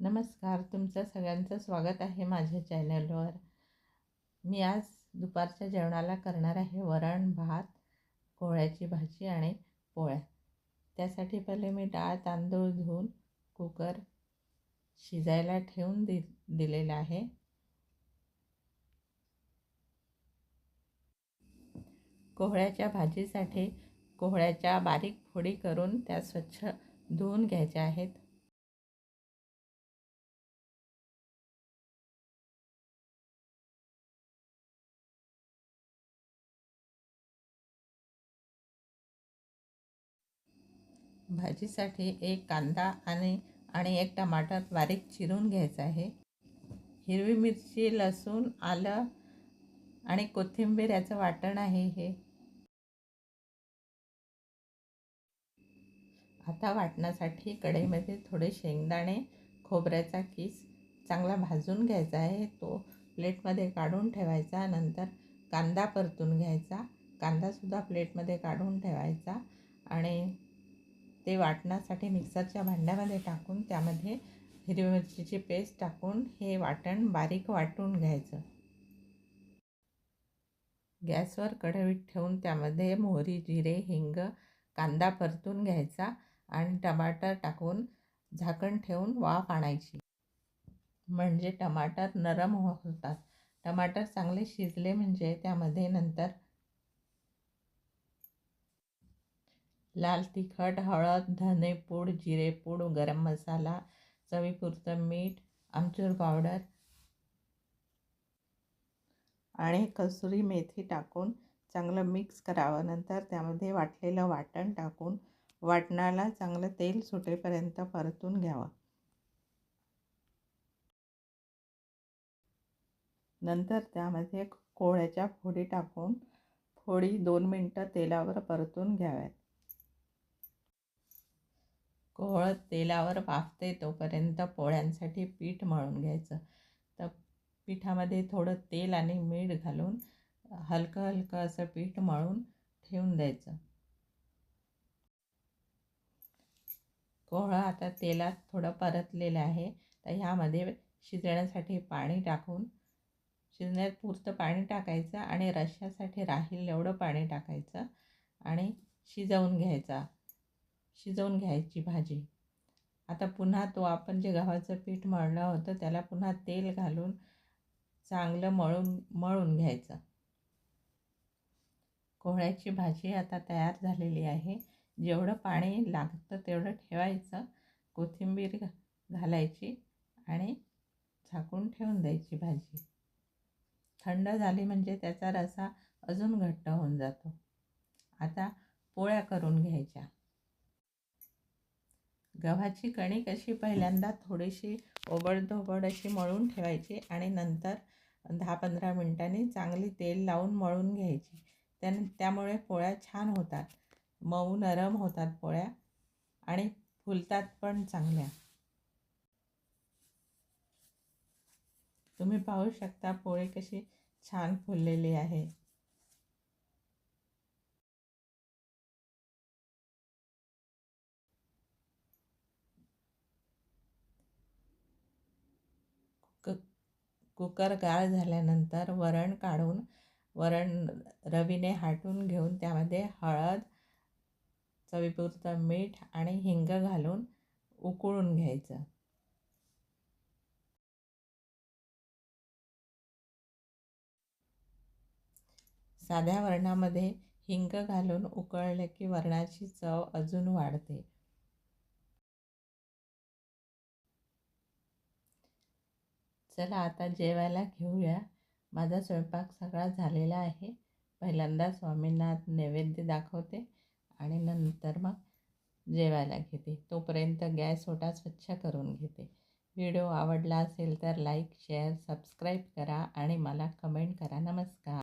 नमस्कार तुमचं सगळ्यांचं स्वागत आहे माझ्या चॅनलवर. मी आज दुपारच्या जेवणाला करणार आहे वरण भात कोहळ्याची भाजी आणि पोळ्या. त्यासाठी पहिले मी डाळ तांदूळ धुवून कुकर शिजायला ठेवून दि दिलेला आहे. कोहळ्याच्या भाजीसाठी कोहळ्याच्या बारीक फोडी करून त्या स्वच्छ धुवून घ्यायच्या आहेत. भाजीसाठी एक कांदा आणि आणि एक टमाटर बारीक चिरून घ्यायचा आहे. हिरवी मिरची लसूण आलं आणि कोथिंबीर याचं वाटण आहे हे. आता वाटण्यासाठी कढईमध्ये थोडे शेंगदाणे खोबऱ्याचा किस चांगला भाजून घ्यायचा आहे. तो प्लेटमध्ये काढून ठेवायचा नंतर कांदा परतून घ्यायचा. कांदासुद्धा प्लेटमध्ये काढून ठेवायचा आणि ते वाटण्यासाठी मिक्सरच्या भांड्यामध्ये टाकून त्यामध्ये हिरवी मिरचीची पेस्ट टाकून हे वाटण बारीक वाटून घ्यायचं. गॅसवर कढईत ठेवून त्यामध्ये मोहरी जिरे हिंग कांदा परतून घ्यायचा आणि टमाटर टाकून झाकण ठेवून वाफ आणायची. म्हणजे टमाटर नरम होतात. टमाटर चांगले शिजले म्हणजे त्यामध्ये नंतर लाल तिखट हळद धनेपूड जिरेपूड गरम मसाला चवीपुरतं मीठ आमचूर पावडर आणि कसुरी मेथी टाकून चांगलं मिक्स करावं. नंतर त्यामध्ये वाटलेलं वाटण टाकून वाटणाला चांगलं तेल सुटेपर्यंत परतून घ्यावं. नंतर त्यामध्ये कोळ्याच्या फोडी टाकून फोडी दोन मिनटं तेलावर परतून घ्याव्यात. कोहळ तेलावर वाफते तोपर्यंत पोळ्यांसाठी पीठ मळून घ्यायचं. तर पिठामध्ये थोडं तेल आणि मीठ घालून हलकं हलकं असं पीठ मळून ठेवून द्यायचं. कोहळं आता तेलात थोडं परतलेलं आहे. तर ह्यामध्ये शिजण्यासाठी पाणी टाकून शिजण्यात पुरतं पाणी टाकायचं आणि रश्श्यासाठी राहील एवढं पाणी टाकायचं आणि शिजवून घ्यायचा. शिजवून घ्यायची भाजी. आता पुन्हा तो आपण जे गव्हाचं पीठ मळलं होतं त्याला पुन्हा तेल घालून चांगलं मळून मळून घ्यायचं. कोहळ्याची भाजी आता तयार झालेली आहे. जेवढं पाणी लागतं तेवढं ठेवायचं. कोथिंबीर घालायची आणि झाकून ठेवून द्यायची भाजी. थंड झाली म्हणजे त्याचा रसा अजून घट्ट होऊन जातो. आता पोळ्या करून घ्यायच्या. गव्हाची कणिक अशी पहिल्यांदा थोडीशी ओबडधोबड अशी मळून ठेवायची आणि नंतर दहा पंधरा मिनटांनी चांगली तेल लावून मळून घ्यायची. त्या त्यामुळे पोळ्या छान होतात. मऊ नरम होतात पोळ्या आणि फुलतात पण चांगल्या. तुम्ही पाहू शकता पोळी कशी छान फुललेली आहे. कुकर गाळ झाल्यानंतर वरण काढून वरण रवीने हाटून घेऊन त्यामध्ये हळद चवीपुरतं मीठ आणि हिंग घालून उकळून घ्यायचं. साध्या वरणामध्ये हिंग घालून उकळले की वरणाची चव अजून वाढते. चला आता जेवायला घेऊया. माझा स्वयंपाक सगळा झालेला आहे. पहिल्यांदा स्वामींना नैवेद्य दाखवते आणि नंतर मग जेवायला घेते. तोपर्यंत गॅस ओटा स्वच्छ करून घेते. व्हिडिओ आवडला असेल तर लाईक शेअर सबस्क्राईब करा आणि मला कमेंट करा. नमस्कार.